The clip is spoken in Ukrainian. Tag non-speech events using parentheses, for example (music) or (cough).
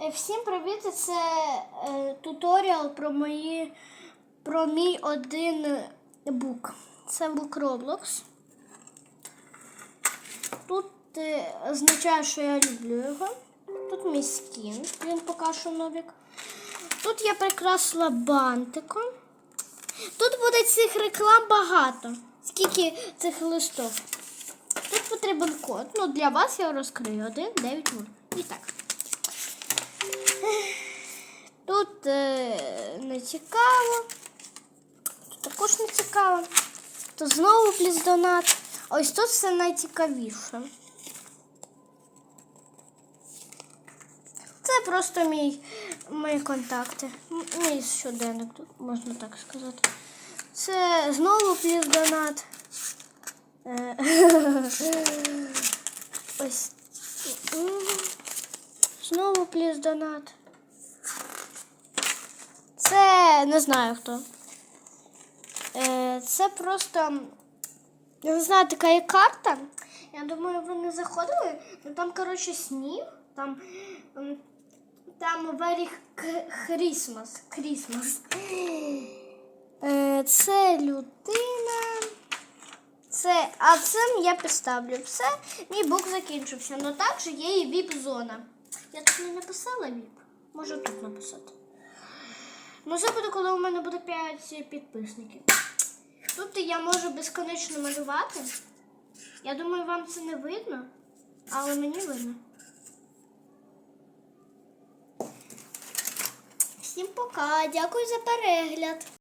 Е, Всім привіт! Це е, туторіал про мої про мій один бук. Це бук Roblox. Тут е, означає, що я люблю його. Тут мій скін, він поки що новик. Тут я прикрасила бантиком. Тут буде цих реклам багато. Скільки цих листок. Тут потрібен код. Ну, для вас я розкрию 1, 9, 0. І так. Не цікаво. Тут також не цікаво. Тут знову плюс донат. Ось тут все найцікавіше. Це просто мій, мої контакти. Мій щоденник, можна так сказати. Це знову плюс донат. Е, (laughs) Ось. Знову плюс донат. Не знаю хто. Е, Це просто. Я не знаю, така є карта. Я думаю, ви не заходили. Ну там, коротше, сніг. Там. Там Very Christmas. Christmas. Е, Це людина. Це, а цим я підставлю. Все, мій бук закінчився. Ну також є і віп-зона. Я тут не написала віп. Можу тут написати. Ну, це буде, коли у мене буде 5 підписників. Тут я можу безконечно малювати. Я думаю, вам це не видно, але мені видно. Всім пока, дякую за перегляд.